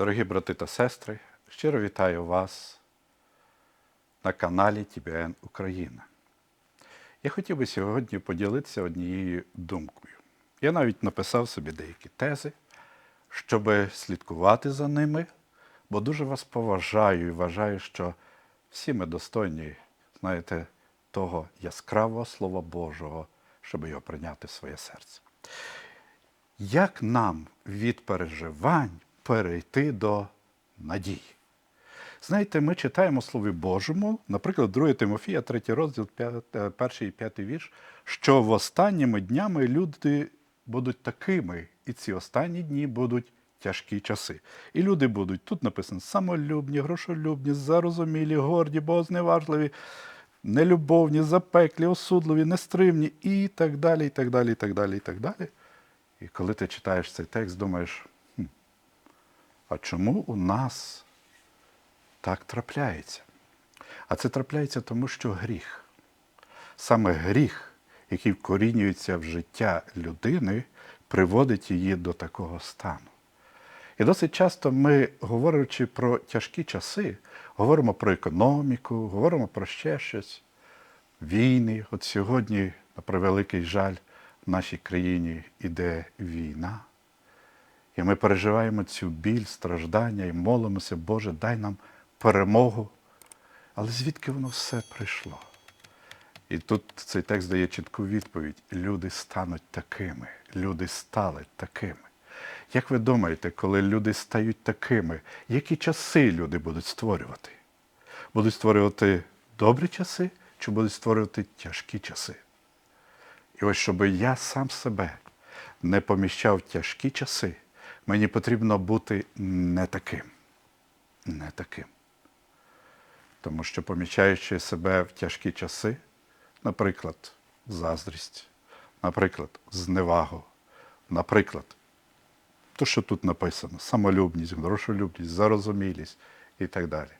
Дорогі брати та сестри, щиро вітаю вас на каналі TBN Україна. Я хотів би сьогодні поділитися однією думкою. Я навіть написав собі деякі тези, щоб слідкувати за ними, бо дуже вас поважаю і вважаю, що всі ми достойні, знаєте, того яскравого Слова Божого, щоб його прийняти в своє серце. Як нам від переживань перейти до надії? Знаєте, ми читаємо Слові Божому, наприклад, 2 Тимофія, 3 розділ, 1 і 5 вірш, що в останніми днями люди будуть такими, і ці останні дні будуть тяжкі часи. І люди будуть, тут написано, самолюбні, грошолюбні, зарозумілі, горді, богозневажливі, нелюбовні, запеклі, осудливі, нестримні і так далі, і так далі, і так далі, і так далі. І коли ти читаєш цей текст, думаєш, а чому у нас так трапляється? А це трапляється тому, що гріх. Саме гріх, який вкорінюється в життя людини, приводить її до такого стану. І досить часто ми, говорячи про тяжкі часи, говоримо про економіку, говоримо про ще щось, війни. От сьогодні, на превеликий жаль, в нашій країні іде війна. І ми переживаємо цю біль, страждання і молимося, Боже, дай нам перемогу. Але звідки воно все прийшло? І тут цей текст дає чітку відповідь: люди стануть такими, люди стали такими. Як ви думаєте, коли люди стають такими, які часи люди будуть створювати? Будуть створювати добрі часи чи будуть створювати тяжкі часи? І ось щоб я сам себе не поміщав в тяжкі часи, мені потрібно бути не таким. Не таким. Тому що поміщаючи себе в тяжкі часи, наприклад, заздрість, наприклад, зневагу, наприклад, то, що тут написано, самолюбність, грошолюбність, зарозумілість і так далі.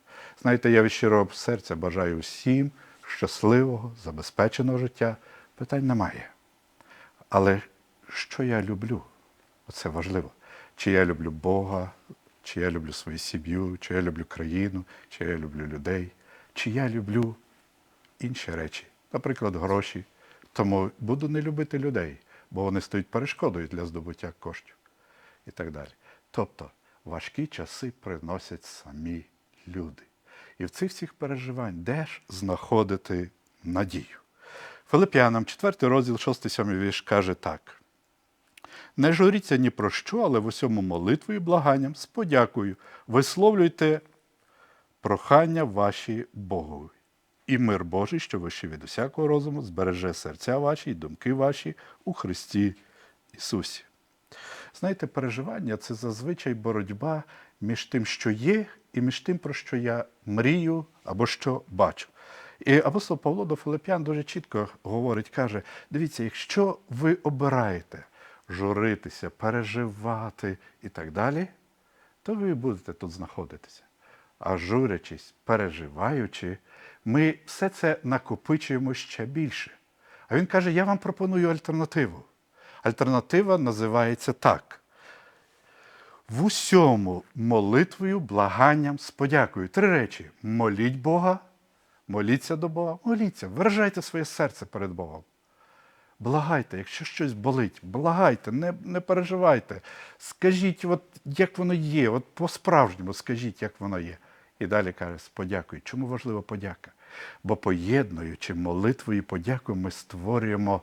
Знаєте, я від щирого серця бажаю всім щасливого, забезпеченого життя. Питань немає. Але що я люблю? Оце важливо. Чи я люблю Бога, чи я люблю свою сім'ю, чи я люблю країну, чи я люблю людей, чи я люблю інші речі, наприклад, гроші. Тому буду не любити людей, бо вони стають перешкодою для здобуття коштів і так далі. Тобто важкі часи приносять самі люди. І в цих всіх переживань де ж знаходити надію? Филип'янам, 4 розділ, 6-7 вірш каже так. Не журіться ні про що, але в усьому молитвою і благанням з подякою висловлюйте прохання ваші Богові. І мир Божий, що вищий від усякого розуму, збереже серця ваші і думки ваші у Христі Ісусі. Знаєте, переживання це зазвичай боротьба між тим, що є, і між тим, про що я мрію або що бачу. І апостол Павло до Филип'ян дуже чітко говорить, каже: дивіться, якщо ви обираєте журитися, переживати і так далі, то ви будете тут знаходитися. А журячись, переживаючи, ми все це накопичуємо ще більше. А він каже: я вам пропоную альтернативу. Альтернатива називається так. В усьому молитвою, благанням, з подякою. Три речі: моліть Бога, моліться до Бога, моліться, виражайте своє серце перед Богом. Благайте, якщо щось болить, благайте, не не переживайте. Скажіть, от як воно є, от по-справжньому скажіть, як воно є. І далі каже, з подякою. Чому важлива подяка? Бо поєднуючи молитву і подяку, ми створюємо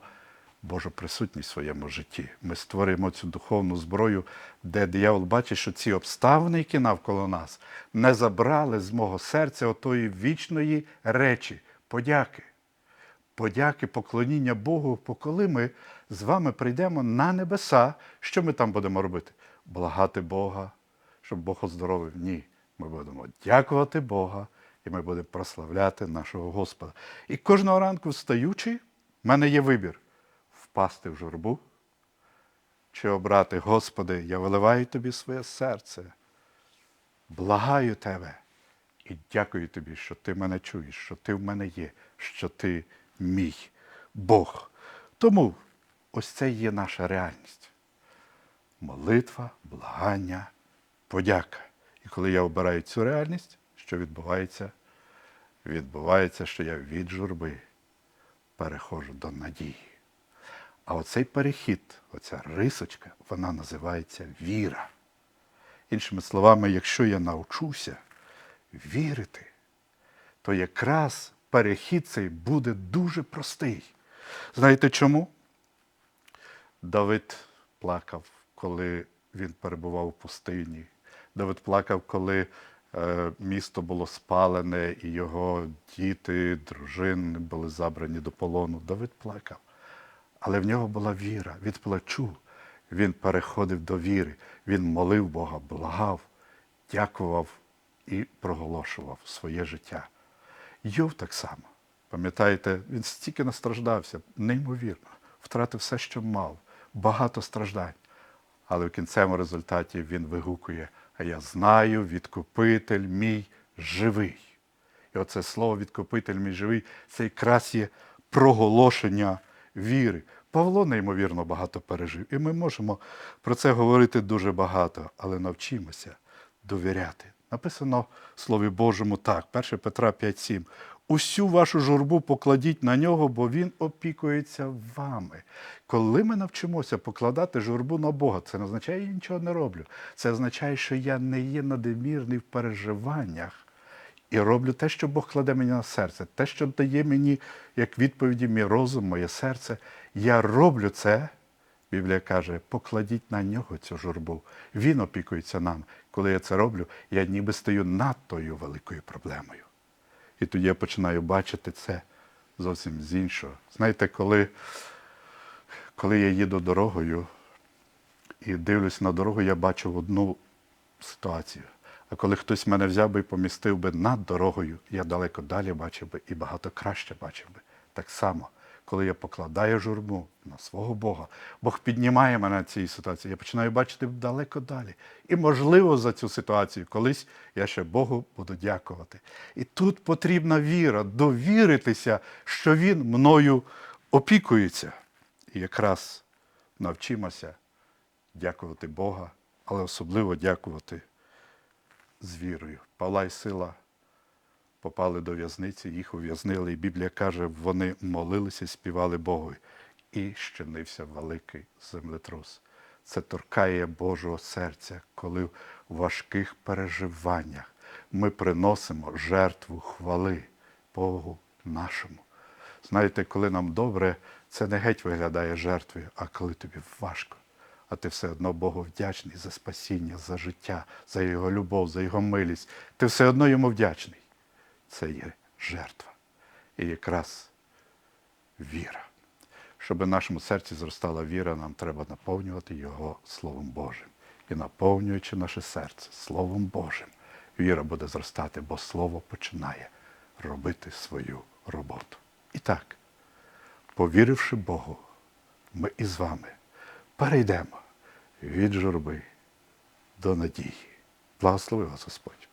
Божу присутність в своєму житті. Ми створюємо цю духовну зброю, де диявол бачить, що ці обставини, які навколо нас, не забрали з мого серця отої вічної речі, подяки. Подяки, поклоніння Богу, бо коли ми з вами прийдемо на небеса, що ми там будемо робити? Благати Бога, щоб Бог оздоровив? Ні. Ми будемо дякувати Бога і ми будемо прославляти нашого Господа. І кожного ранку, встаючи, в мене є вибір впасти в журбу чи обрати, Господи, я виливаю тобі своє серце, благаю Тебе і дякую тобі, що ти мене чуєш, що ти в мене є, що ти мій Бог. Тому ось це є наша реальність. Молитва, благання, подяка. І коли я обираю цю реальність, що відбувається? Відбувається, що я від журби переходжу до надії. А оцей перехід, оця рисочка, вона називається віра. Іншими словами, якщо я навчуся вірити, то якраз перехід цей буде дуже простий. Знаєте чому? Давид плакав, коли він перебував у пустині. Давид плакав, коли е, місто було спалене, і його діти, дружини були забрані до полону. Давид плакав. Але в нього була віра, від плачу. Він переходив до віри, він молив Бога, благав, дякував і проголошував своє життя. Йов так само. Пам'ятаєте, він стільки настраждався, неймовірно, втратив все, що мав, багато страждань. Але в кінцевому результаті він вигукує: А я знаю, відкупитель мій живий. І оце слово відкупитель мій живий це якраз є проголошення віри. Павло неймовірно багато пережив, і ми можемо про це говорити дуже багато, але навчимося довіряти. Написано в Слові Божому так, 1 Петра 5,7. Усю вашу журбу покладіть на нього, бо він опікується вами. Коли ми навчимося покладати журбу на Бога, це не означає, що я нічого не роблю. Це означає, що я не є надмірний в переживаннях і роблю те, що Бог кладе мені на серце, те, що дає мені як відповіді мій розум, моє серце. Я роблю це. Біблія каже, покладіть на нього цю журбу. Він опікується нам. Коли я це роблю, я ніби стаю над тою великою проблемою. І тоді я починаю бачити це зовсім з іншого. Знаєте, коли, коли я їду дорогою і дивлюсь на дорогу, я бачу одну ситуацію. А коли хтось мене взяв би і помістив би над дорогою, я далеко далі бачив би і багато краще бачив би. Так само, коли я покладаю журбу на свого Бога, Бог піднімає мене цій ситуації, я починаю бачити далеко далі. І, можливо, за цю ситуацію колись я ще Богу буду дякувати. І тут потрібна віра, довіритися, що Він мною опікується. І якраз навчимося дякувати Бога, але особливо дякувати з вірою. Павла і сила попали до в'язниці, їх ув'язнили, і Біблія каже, вони молилися, співали Богу. І щинився великий землетрус. Це торкає Божого серця, коли в важких переживаннях ми приносимо жертву хвали Богу нашому. Знаєте, коли нам добре, це не геть виглядає жертвою, а коли тобі важко а ти все одно Богу вдячний за спасіння, за життя, за Його любов, за Його милість. Ти все одно йому вдячний. Це є жертва. І якраз віра. Щоб в нашому серці зростала віра, нам треба наповнювати Його Словом Божим. І наповнюючи наше серце Словом Божим, віра буде зростати, бо Слово починає робити свою роботу. І так, повіривши Богу, ми із вами перейдемо від журби до надії. Благослови вас Господь.